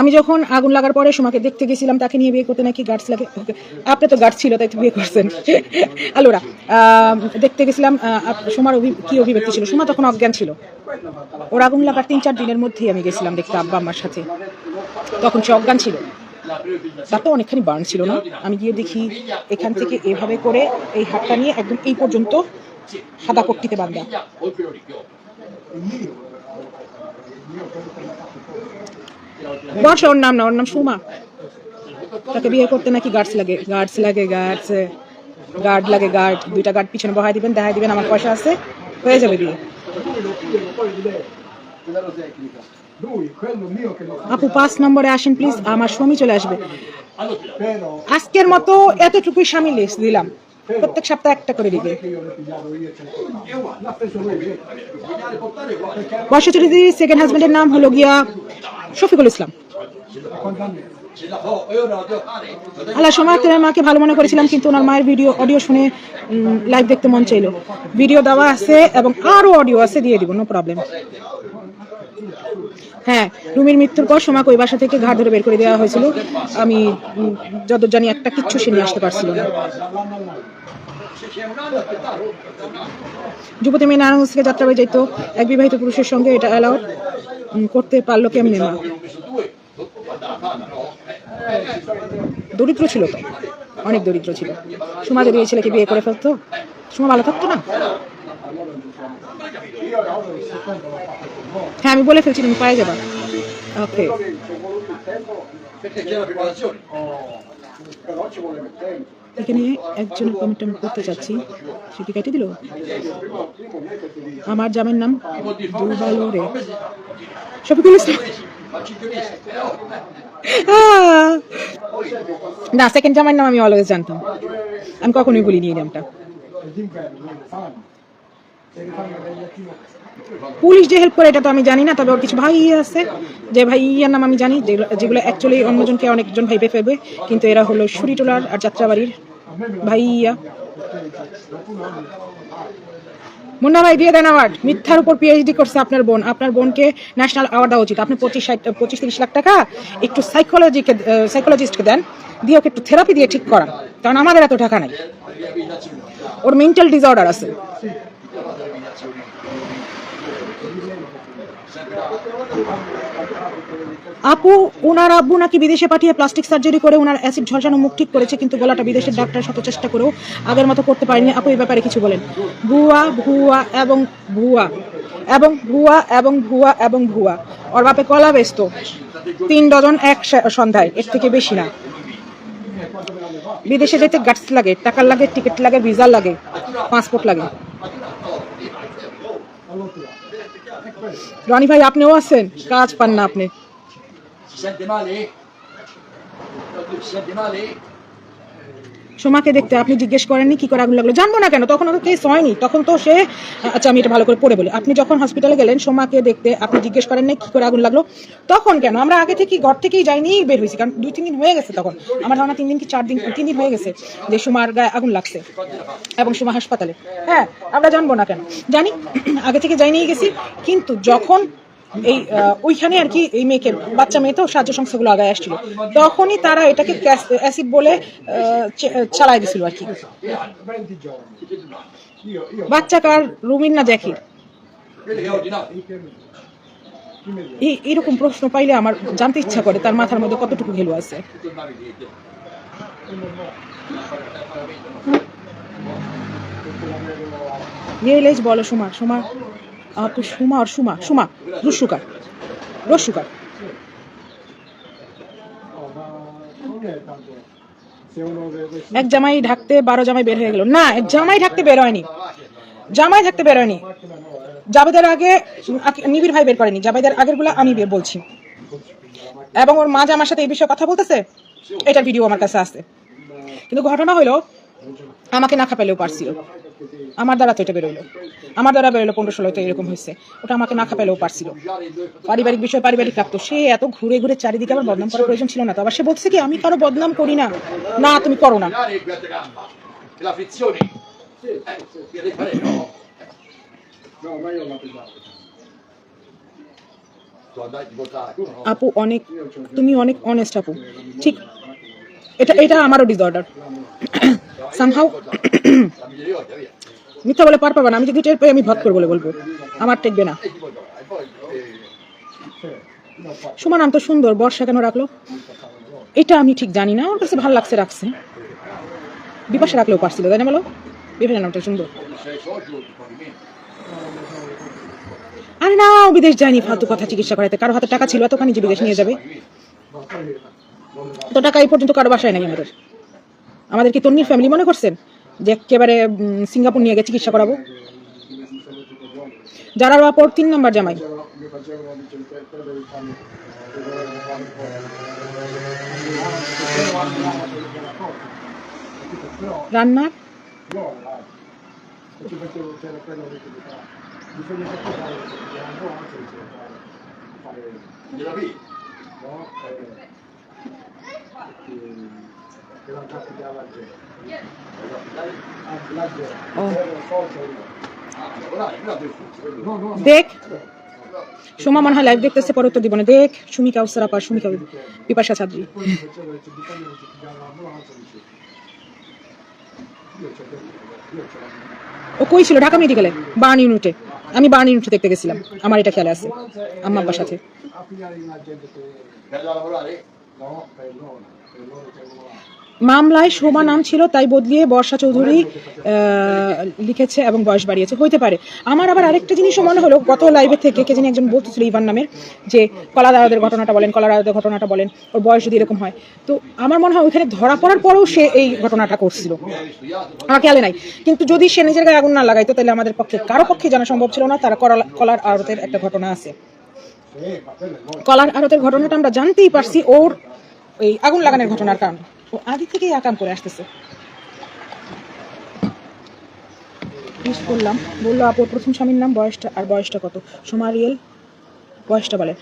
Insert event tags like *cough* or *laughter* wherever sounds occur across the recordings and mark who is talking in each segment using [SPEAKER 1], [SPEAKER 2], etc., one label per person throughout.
[SPEAKER 1] আমি যখন আগুন লাগার পরে সোমাকে দেখতে গেছিলাম, তাকে নিয়ে বিয়ে করতে নাকি গার্ডস লাগে? আপনি তো গার্ড ছিল, তাই বিয়ে করছেন। *laughs* আলোরা দেখতে গেছিলাম সোমার কি অভিব্যক্তি ছিল? সোমা তখন অজ্ঞান ছিল। ওর আগুন লাগার তিন চার দিনের মধ্যেই আমি গেছিলাম দেখতে আব্বা আমার সাথে। তখন সে অজ্ঞান ছিল। তার তো অনেকখানি বার্ন ছিল না। আমি গিয়ে দেখি এখান থেকে এভাবে করে এই হাতটা নিয়ে একদম এই পর্যন্ত সাদা পট্টিতে বান্ধা বর্ষ ওর নাম না, ওর নাম সুমা তাকে বিয়ে করতে নাকি গার্ডস লাগে গার্ডস লাগে গার্ডস গার্ড লাগে গার্ড দুইটা গার্ড পিছনে বহাই দিবেন, দেখাই দিবেন, আমার পয়সা আছে, হয়ে যাবে বিয়ে আপু, পাঁচ নম্বরে আসেন প্লিজ আমার স্বামী চলে আসবে আজকের মতো এতটুকুই স্বামী লিস্ট দিলাম প্রত্যেক সপ্তাহে একটা করে দিবে? বর্ষচরিতি সেকেন্ড হাজবেন্ডের নাম হলো গিয়া শফিকুল ইসলাম? আল্লাহ, সময় মাকে ভালো মনে করেছিলাম, কিন্তু ওনার মায়ের ভিডিও অডিও শুনে লাইভ দেখতে মন চাইলো। ভিডিও দেওয়া আছে এবং আরও অডিও আছে, দিয়ে দিব নো প্রবলেম হ্যাঁ রুমির মৃত্যুর পর সোমাকে ওই বাসা থেকে ঘাট ধরে বের করে দেওয়া হয়েছিল। আমি যত জানি একটা কিচ্ছু সে নিয়ে আসতে পারছিল না। যুবতী মেয়ে নারায়ণগঞ্জ থেকে যাত্রাবাড়ি যাইতো। এক বিবাহিত পুরুষের সঙ্গে এটা অ্যালাউড করতে পারল কেমনে মা? দরিদ্র ছিল তো? অনেক দরিদ্র ছিল। সুমা যদি এই ছেলেকে বিয়ে করে ফেলতো? সুমা ভালো থাকতো না? হ্যাঁ আমি বলে ফেলছি, তুমি পায়ে যাবা। ওকে. এখানে একজনের কমেন্ট আমি করতে চাচ্ছি। সেটি কেটে দিল? আমার জামের নাম দুবালো রে শফিকুল ইসলাম। *laughs* না সেকেন্ড জামাইয়ের নাম আমি অলওয়েজ জানতাম আমি কখনোই বলিনি এই নামটা. পুলিশ যে হেল্প করে, এটা তো আমি জানি না, তবে ওর কিছু ভাই আছে, যে ভাই ইয়ার নাম আমি জানি, যেগুলো- অ্যাকচুয়ালি অন্যজনকে অনেকজন ভাইবে ফেলবে, কিন্তু এরা হলো সুরিটোলার আর যাত্রাবাড়ির ভাই ইয়া মুন্না ভাই, দিয়ে দেন অ্যাওয়ার্ড মিথ্যার উপর পিএইচডি করছে আপনার বোন। আপনার বোনকে ন্যাশনাল অ্যাওয়ার্ড দেওয়া উচিত। আপনি পঁচিশ পঁচিশ তিরিশ লাখ টাকা একটু সাইকোলজিকে সাইকোলজিস্টকে দেন। দিয়ে ওকে একটু থেরাপি দিয়ে ঠিক করান। কারণ আমাদের এত টাকা নাই। ওর মেন্টাল ডিসঅর্ডার আছে। আপু ওনার আব্বু নাকি বিদেশে পাঠিয়ে প্লাস্টিক সার্জারি করে ওনার অ্যাসিড ঝলসানো মুখ ঠিক করেছে, কিন্তু গলাটা বিদেশের ডাক্তার শত চেষ্টা করেও আগের মতো করতে পারেনি। আপু এই ব্যাপারে কিছু বলেন। ভুয়া ভুয়া এবং ভুয়া। এবং ভুয়া এবং ভুয়া এবং ভুয়া। ওর বাপে কলা ব্যস্ত তিন ডজন এক সন্ধ্যায়। এর থেকে বেশি না। বিদেশে যেতে গাটস লাগে টাকার লাগে টিকিট লাগে ভিসা লাগে পাসপোর্ট লাগে। রনি ভাই, আপনিও আছেন? কাজ পান না আপনি।
[SPEAKER 2] Si sente male? Si sente male?
[SPEAKER 1] সোমাকে দেখতে আপনি জিজ্ঞেস করেননি কি করে আগুন লাগল? জানব না কেন? তখন তো কেস হয়নি। তখন তো সে আচ্ছা আমি এটা ভালো করে পড়ে বলি। আপনি যখন হসপিটালে গেলেন, সোমাকে দেখতে আপনি জিজ্ঞেস করেন না কি করে আগুন লাগল? তখন কেন? আমরা আগে থেকে ঘর থেকেই যাইনি, বের হয়েছি। কারণ দুই, তিন দিন হয়ে গেছে তখন। আমার ধারণা তিন দিন কি চার দিন, তিন দিন হয়ে গেছে যে সোমার গায়ে আগুন লাগছে এবং সোমা হাসপাতালে। হ্যাঁ আমরা জানব না কেন? জানি, আগে থেকে যাই নিয়ে গেছি। কিন্তু যখন এই ওইখানে আর কি এই মেয়েকে বাচ্চা মেয়ে তো সাহায্য সংস্থাগুলো আগায় আসছিল তখনই তারা এটাকে অ্যাসিড বলে আহ, চে- চালায় দিছিল আর কি
[SPEAKER 3] 20 giorni. Io, io,
[SPEAKER 1] বাচ্চা কার রুমিন না জ্যাকির
[SPEAKER 2] Quelli che ho ordinato.
[SPEAKER 3] chi mi dice?
[SPEAKER 1] এই এরকম প্রশ্ন পাইলে আমার জানতে ইচ্ছা করে তার মাথার মধ্যে কতটুকু ঘেলু আছে বলো সুমা সুমা আপু Suma Suma
[SPEAKER 3] tanto. Se uno deve...
[SPEAKER 1] এক জামাই ঢাকতে বারো জামাই বের হয়ে গেল। না, এক জামাই ঢাকতে বের হয়নি। জামাই থাকতে বের হয়নি। জাবেদের আগে নিবিড় ভাই বের করেনি। জাবেদের আগেরগুলা আমি বলছি। এবং ওর মা জামার সাথে এই বিষয়ে কথা বলতেছে, এটার ভিডিও আমার কাছে আছে। কিন্তু ঘটনা হলো আমাকে না খাপাইলেও পারছিল। আমার দ্বারা তো এটা বেরোলো। আমার দ্বারা বেরোলো পনেরো ষোলোতে এরকম হয়েছে। ওটা আমাকে না খাপাইলেও পারছিল। পারিবারিক বিষয়, পারিবারিক রাখতো সে এত ঘুরে ঘুরে চারিদিকে আমার বদনাম করার প্রয়োজন ছিল না তো। আবার সে বলছে কি, আমি কারও বদনাম করি না। না, তুমি করো না. আপু, অনেক, তুমি অনেক অনেস্ট আপু। ঠিক, এটা এটা আমারও ডিসঅর্ডার সামহাও *coughs* মিথ্যা বলে পার না। আমি যদি টের পাই, আমি ভট করে বলে বলব। আমার টেকবে না। সুমা নাম তো সুন্দর। বর্ষা কেন রাখল? এটা আমি ঠিক জানি না। ওর কাছে ভালো লাগছে, রাখছে। বিপাশা রাখলেও পারছিল, তাই না বলো? বিপাশা নামটা সুন্দর. আরে না বিদেশ যায়নি। ফালতু কথা চিকিৎসা করাতে। কারও হাতে টাকা ছিল, এতখানি যে বিদেশ নিয়ে যাবে। তো টাকা এই পর্যন্ত কারও বাসায় নাই আমাদের। আমাদের কি তন্নির ফ্যামিলি মনে করছেন? যে একেবারে সিঙ্গাপুর নিয়ে গিয়ে চিকিৎসা করাবো। যারা পর তিন নম্বর জামাই। রান্নার? দেখ। সোমা মনে হয় লাইভ উত্তর দিব না। দেখ সুমিকা উসারা পার সুমিকা পিপাসা ছাত্রী। ও কই ছিল? ঢাকা মেডিকেলে বার্ন ইউনিটে। আমি বার্ন ইউনিটে দেখতে গেছিলাম। আমার এটা খেয়াল আছে। আমার সাথে। মামলায় শোভা নাম ছিল, তাই বদলিয়ে বর্ষা চৌধুরী লিখেছে এবং বয়স বাড়িয়েছে। হইতে পারে। আমার আবার আরেকটা জিনিসও মনে হলো, গত লাইভের থেকে কে জানি একজন বলতেছিল ইভান নামের, যে কলা দাদাদের ঘটনাটা বলেন, কলা দাদাদের ঘটনাটা বলেন, ওর বয়স যদি এরকম হয়। তো আমার মনে হয় ওইখানে ধরা পড়ার পরেও সে এই ঘটনাটা করছিল? আমার খেয়ালে নাই। কিন্তু যদি সে নিজের গায়ে আগুন না লাগাইতো, তাহলে আমাদের পক্ষে, কারও পক্ষে জানা সম্ভব ছিল না, তারা কলা- কলার আড়তের একটা ঘটনা আছে। কলার আড়তের ঘটনাটা আমরা জানতেই পারছি ওর এই আগুন লাগানোর ঘটনার কারণে। ও আগে থেকেই আকাম করে আসতেছে। করলাম, বলল আপুর প্রথম স্বামীর নাম বয়সটা আর বয়সটা কত? সোমারিয়েল বয়সটা বলেন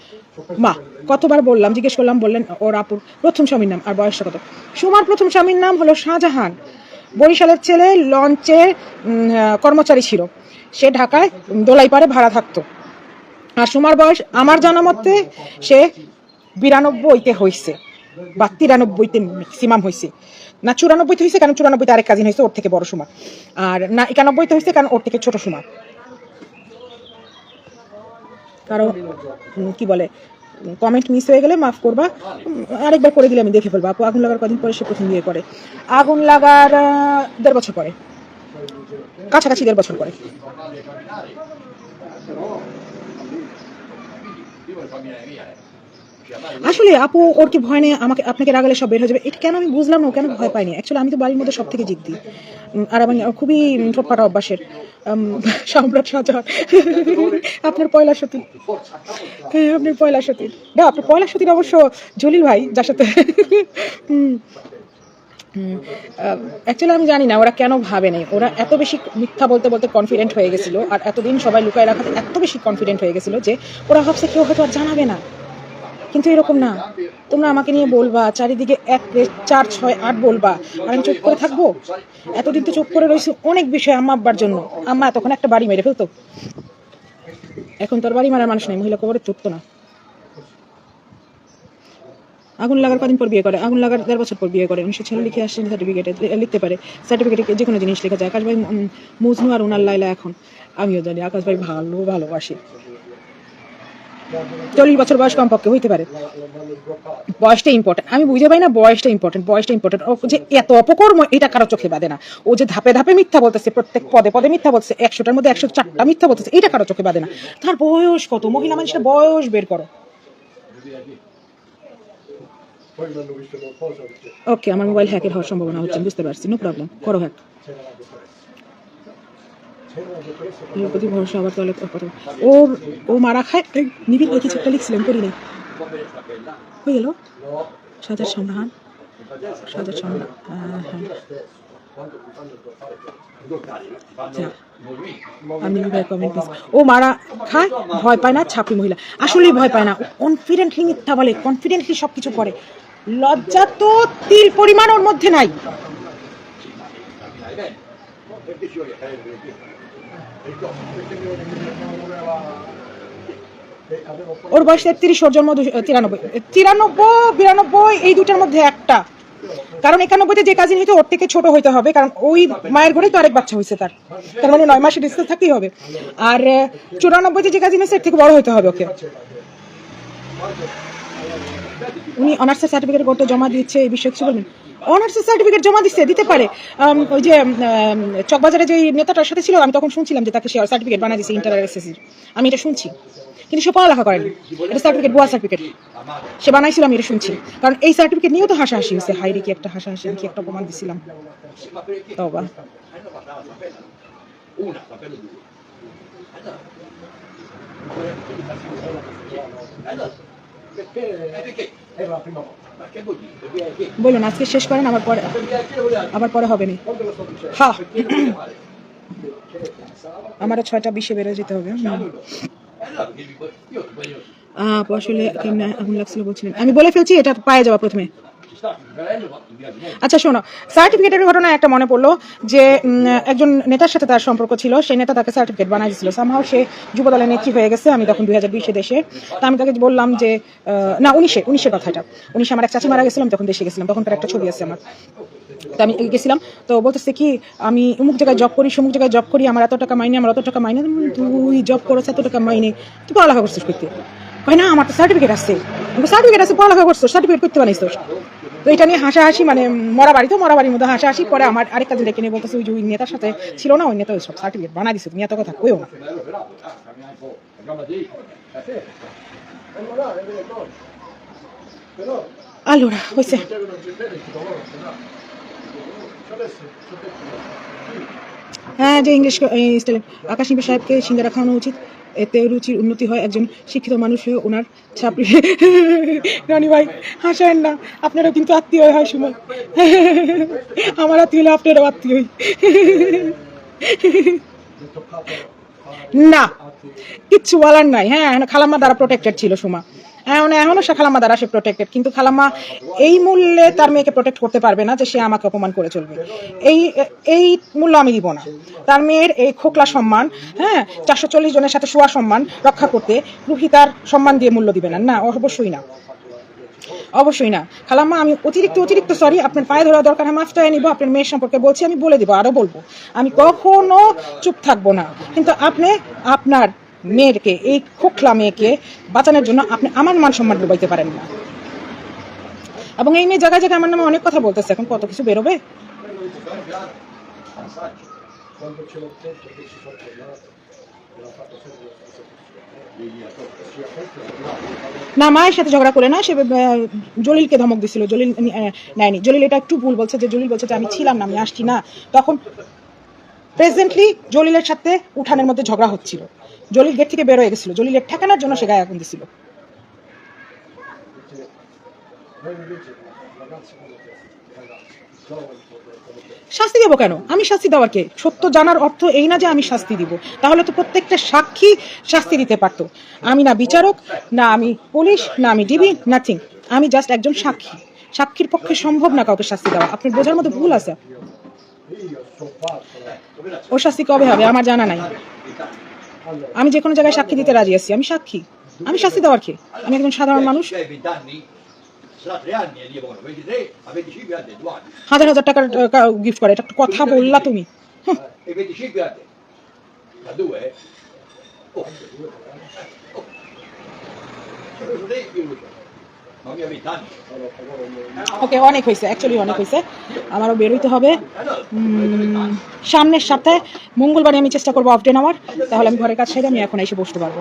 [SPEAKER 1] মা, কতবার বললাম? জিজ্ঞেস করলাম, বললেন, ওর আপুর প্রথম স্বামীর নাম আর বয়সটা কত? সুমার প্রথম স্বামীর নাম হলো শাহজাহান। বরিশালের ছেলে লঞ্চে কর্মচারী ছিল। সে ঢাকায় দোলাইপাড়ে ভাড়া থাকতো। আর সুমার বয়স আমার জানা মতে সে বিরানব্বইতে হয়েছে বা তিরানব্বইতে ম্যাক্সিমাম হয়েছে না চুরানব্বইতে হয়েছে কারণ চুরানব্বইতে আরেক কাজিন হয়েছে ওর থেকে বড় সুমা। আর না একানব্বইতে হয়েছে কারণ ওর থেকে ছোট সুমা। উম, কি বলে কমেন্ট মিস হয়ে গেলে মাফ করবা। আরেকবার করে দিলে আমি দেখে ফেলব। আপু আগুন লাগার কদিন পরে সে প্রথম বিয়ে করে। আগুন লাগার দেড় বছর পরে। কাছাকাছি দেড় বছর পরে। আসলে আপু, ওর কি ভয় নেই? আমাকে, আপনাকে রাগালে সব বের হয়ে যাবে। এটা কেন আমি বুঝলাম না কেন ভয় পাইনি অ্যাকচুয়ালি আমি তো বাড়ির মধ্যে সব থেকে জিদ্দি আর আমি খুবই ঠোটফাটা অভ্যাসের। সম্রাট শাহজাহান আপনার পয়লা সতী। হ্যাঁ আপনার পয়লা সতীর না, আপনার পয়লা সতীর অবশ্য জলিল ভাই, যার সাথে। অ্যাকচুয়ালি আমি জানি না ওরা কেন ভাবে নেই। ওরা এত বেশি মিথ্যা বলতে বলতে কনফিডেন্ট হয়ে গেছিল আর এতদিন সবাই লুকায় রাখাতে এত বেশি কনফিডেন্ট হয়ে গেছিল যে ওরা ভাবছে কেউ হয়তো আর জানাবে না। কিন্তু এরকম না। তোমরা আমাকে নিয়ে বলবা, চারিদিকে এক চার, ছয়, আট বলবা। আর আমি চুপ করে থাকব? এতদিন তো চুপ করে রয়েছে অনেক বিষয় আম্মা আব্বার জন্য। আম্মা এতক্ষণ একটা বাড়ি মেরে ফেলতো। এখন তোর বাড়ি মারার মানুষ নেই, মহিলা কবরে চুপতো না। আগুন লাগার কদিন পর বিয়ে করে, আগুন লাগার দেড় বছর পর বিয়ে করে উনিশশো ছেলে লিখে আসছেন সার্টিফিকেটে লিখতে পারে। সার্টিফিকেটে যে কোনো জিনিস লেখা যায়। আকাশ ভাই মুজনু আর উনার লাইলা এখন। আমিও জানি, আকাশ ভাই ভালো, ভালোবাসি। চল্লিশ বছর বয়স কমপক্ষে হইতে পারে। বয়সটা ইম্পর্টেন্ট আমি বুঝে পাই না বয়সটা ইম্পর্টেন্ট বয়সটা ইম্পর্টেন্ট ও যে এত অপকর্ম, এটা কারও চোখে বাদে না। ও যে ধাপে ধাপে মিথ্যা বলতেছে, প্রত্যেক পদে পদে মিথ্যা বলতেছে, একশোটার মধ্যে একশো চারটা মিথ্যা বলতেছে, এটা কারও চোখে বাদে না। তার বয়স কত? মহিলা মানুষের বয়স বের করো। ওকে আমার মোবাইল হ্যাকের হওয়ার সম্ভাবনা হচ্ছে, বুঝতে পারছি নো প্রবলেম করো হ্যাক প্রতি ভরসা আবার তাহলে কথা ওর ও মারা খায় নিবিড় ওই কিছু একটা লিখছিলেন করি নাই। হয়ে গেল? সাজার সম্রাহান সাজার সম্রাট হ্যাঁ। ও মারা খায়, ভয় পায় না, ছাপি মহিলা। আসলেই ভয় পায় না কনফিডেন্টলি মিথ্যা বলে কনফিডেন্টলি সব কিছু করে। লজ্জা তো তিল পরিমাণ ওর মধ্যে নাই। ওর বয়স তেত্রিশ, ওর জন্ম তিরানব্বই। তিরানব্বই, বিরানব্বই, এই দুটার মধ্যে একটা। কারণ একানব্বইতে যে কাজই হইতো, ওর থেকে ছোট হইতে হবে, কারণ ওই মায়ের ঘরেই তো আরেক বাচ্চা হয়েছে তার। তার মানে নয় মাসের ডিস্টেন্স থাকতেই হবে। আর চুরানব্বইতে যে কাজই হয়েছে এর থেকে বড় হইতে হবে ওকে। উনি অনার্সের সার্টিফিকেট করতে জমা দিচ্ছে এই বিষয়ে কিছু বলবেন? অনার্সের সার্টিফিকেট জমা দিচ্ছে, দিতে পারে। ওই যে চকবাজারে যে নেতাটার সাথে ছিল, আমি তখন শুনছিলাম যে তাকে সে সার্টিফিকেট বানা দিচ্ছে ইন্টার এসএসসির আমি এটা শুনছি। কিন্তু সে পড়ালেখা করেনি। এটা সার্টিফিকেট ভুয়া সার্টিফিকেট সে বানাইছিল, আমি এটা শুনছি। কারণ এই সার্টিফিকেট নিয়েও তো হাসাহাসি হয়েছে। হাইরে কি একটা হাসাহাসি, আমি কি একটা প্রমাণ দিছিলাম?
[SPEAKER 2] ma perché?
[SPEAKER 1] বলুন আজকে শেষ করেন আমার পরে আমার পরে হবে নি।
[SPEAKER 3] হা।
[SPEAKER 1] আমারও ছয়টা বিশে বেড়ে যেতে হবে আহ আসলে কেমন আগুন লাগছিল বলছিলেন। আমি বলে ফেলছি এটা পায়ে যাওয়া প্রথমে। আচ্ছা শোনো। সার্টিফিকেটের ঘটনা একটা মনে পড়ল যে একজন নেতার সাথে তার সম্পর্ক ছিল। সেই নেতা তাকে সার্টিফিকেট বানাই দিয়েছিল সামহাও সে যুব দলের নেত্রী হয়ে গেছে। আমি তখন দুই হাজার দেশে। তা আমি তাকে বললাম যে না, উনিশে উনিশে কথাটা। উনিশে আমার এক চাচি মারা গেছিলাম তখন দেশে গেছিলাম। তখন তার একটা ছবি আছে আমার। তো আমি গেছিলাম। তো বলতেছে কি, আমি অমুক জায়গায় জব করি সমুক জায়গায় জব করি, আমার এত টাকা মাইনে, আমার অত টাকা মাইনে তুই জব করেছে এত টাকা মাইনে। তুই পড়ালেখা করছিস করতে কয়, না, আমার তো সার্টিফিকেট আছে। সার্টিফিকেট আছে, পড়ালেখা করছ সার্টিফিকেট করতে বানাইছো তো? এটা নিয়ে হাসাহাসি মানে মরা বাড়ি তো মরা বাড়ির মধ্যে হাসাহাসি। পরে আমার আরেক কাজে ডেকে নিয়ে বলতেছে, ওই যে ওই নেতার সাথে ছিল না, ওই নেতা ওই সব সার্টিফিকেট বানা দিছে, তুমি এত কথা কইও না। allora হয়েছে হ্যাঁ যে ইংলিশ স্টাইলে আকাশ নিবে সাহেবকে সিঙ্গারা খাওয়ানো উচিত। এতে রুচির উন্নতি হয় একজন শিক্ষিত মানুষ হয়ে ওনার ছাপড়ি *laughs* রানি ভাই, হাসায়েন না, আপনারাও কিন্তু আত্মীয় হয় সময়। *laughs* আমার আত্মীয় হলে আপনারও আত্মীয় *laughs* না, কিচ্ছু বলার নাই। হ্যাঁ খালাম্মা দ্বারা প্রোটেক্টেড ছিল সুমা। এখন এখনও সে খালাম্মা দ্বারা সে প্রোটেক্টেড কিন্তু খালাম্মা এই মূল্যে তার মেয়েকে প্রোটেক্ট করতে পারবে না যে সে আমাকে অপমান করে চলবে। এই এই মূল্য আমি দিব না। তার মেয়ের এই খোকলা সম্মান হ্যাঁ চারশো চল্লিশ জনের সাথে শোয়া সম্মান রক্ষা করতে রুহি তার সম্মান দিয়ে মূল্য দিবে না। না, অবশ্যই না। অবশ্যই না। খালাম্মা, আমি অতিরিক্ত অতিরিক্ত সরি আপনার পায়ে ধরা দরকার হয় মাফ চাই নিব, আপনার মেয়ের সম্পর্কে বলছি, আমি বলে দিব, আরও বলব। আমি কখনো চুপ থাকব না। কিন্তু আপনি, আপনার মেয়েকে, এই খোখলা মেয়েকে বাঁচানোর জন্য আপনি আমার মান সম্মান ডুবাইতে পারেন না। এবং এই মেয়ে জায়গায় জায়গায় আমার নামে অনেক কথা বলতেছে, এখন কত কিছু বেরোবে? না, মায়ের সাথে ঝগড়া করে না, সে জলিলকে ধমক দিছিল, জলিল নেয়নি। জলিল এটা একটু ভুল বলছে যে, জলিল বলছে যে, আমি ছিলাম না, আমি আসছি না। তখন প্রেজেন্টলি জলিলের সাথে উঠানের মধ্যে ঝগড়া হচ্ছিল। জলিল গেট থেকে বের হয়ে গেছিল। জলিলের ঠেকানোর জন্য সে গায়ে আগুন দিছিল।
[SPEAKER 3] Noi invece
[SPEAKER 1] শাস্তি দেবো কেন? আমি শাস্তি দেওয়ার কে? সত্য জানার অর্থ এই না যে আমি শাস্তি দিব। তাহলে তো প্রত্যেকটা সাক্ষী শাস্তি দিতে পারতো। আমি না বিচারক, না আমি পুলিশ, না আমি ডিবি নাথিং আমি জাস্ট একজন সাক্ষী। সাক্ষীর পক্ষে সম্ভব না কাউকে শাস্তি দেওয়া। আপনার বোঝার মতো ভুল আছে। ওর শাস্তি কবে হবে? আমার জানা নাই। আমি যে কোনো জায়গায় সাক্ষী দিতে রাজি আছি। আমি সাক্ষী। আমি শাস্তি দেওয়ার কে? আমি একজন সাধারণ মানুষ। হাজার হাজার টাকার গিফট করে। এটা একটা কথা বললা তুমি। হুঁ,
[SPEAKER 2] 25 anni? Da 2. Ci ho preso te io lo so. Ma mia 20 anni.
[SPEAKER 1] ওকে অনেক হয়েছে অ্যাকচুয়ালি অনেক হয়েছে। আমারও বেরোইতে হবে। সামনের সপ্তাহে মঙ্গলবারে আমি চেষ্টা করব অফ ডে নেওয়ার। তাহলে আমি ঘরের কাজ সেরে আমি এখন এসে বসতে পারব।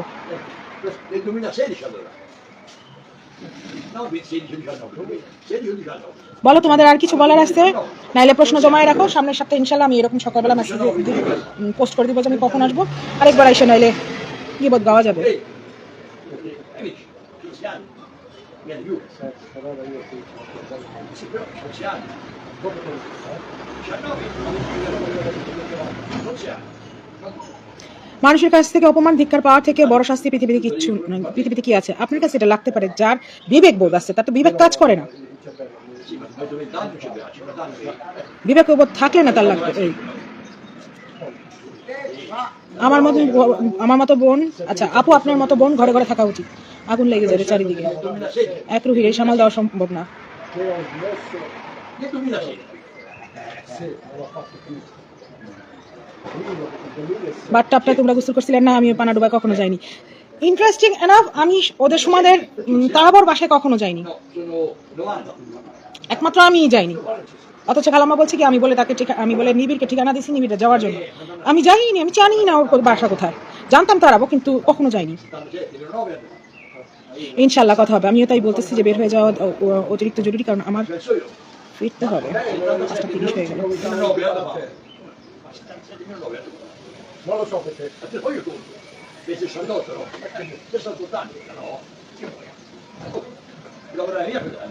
[SPEAKER 1] বলো তোমাদের আর কিছু বলার আছে? নাইলে প্রশ্ন জমায় রাখো। সামনের সপ্তাহে ইনশাল্লাহ আমি এরকম সকালবেলা মেসেজ পোস্ট করে দিব যে আমি কখন আসব। আরেকবার এসে নাইলে গিবত গাওয়া যাবে।
[SPEAKER 2] Amici,
[SPEAKER 1] মানুষের কাছ থেকে অপমান ধিক্কার পাওয়া থেকে বড় শাস্তি পৃথিবীতে কিচ্ছু পৃথিবীতে কি আছে? আপনার কাছে এটা লাগতে পারে যার বিবেক বোধ আছে তার তো বিবেক কাজ করে না।
[SPEAKER 2] Sì, ma dopo 20 anni ci piace, 50 anni.
[SPEAKER 1] বিবেক বোধ থাকলে না তার লাগবে আমার মতো আমার মতো বোন আচ্ছা আপু আপনার মতো বোন ঘরে ঘরে থাকা উচিত। আগুন লেগে যাবে চারিদিকে। এক রুহির সামাল দেওয়া সম্ভব না। বাট তোমরা গোসল করছিলেন না আমি পানা ডুবাই কখনো যাইনি। ইন্টারেস্টিং এনাফ আমি ওদের সমাদের তারাবর বাসায় কখনো যাইনি।
[SPEAKER 2] No, sono 90.
[SPEAKER 1] একমাত্র আমিই যাইনি। অথচ খালাম্মা বলছে কি আমি বলে তাকে আমি বলে নিবিড়কে ঠিকানা দিছি নিবিড়ে যাওয়ার জন্য। আমি যাইনি আমি জানি না ওর বাসা কোথায়। জানতাম তারাবো কিন্তু কখনো যাইনি।
[SPEAKER 2] Stanno gente, le 9 anni.
[SPEAKER 1] ইনশাল্লাহ কথা হবে। আমিও তাই বলতেছি যে বের হয়ে যাওয়া অতিরিক্ত জরুরি কারণ আমার ফিরতে হবে। হয়ে গেল।
[SPEAKER 3] Non lo so perché.
[SPEAKER 2] Ma te lo voglio tu. Sei 68, no? Eh, 68 anni, no? Che vuoi? Lavorare via per la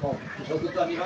[SPEAKER 3] sono
[SPEAKER 2] 68 anni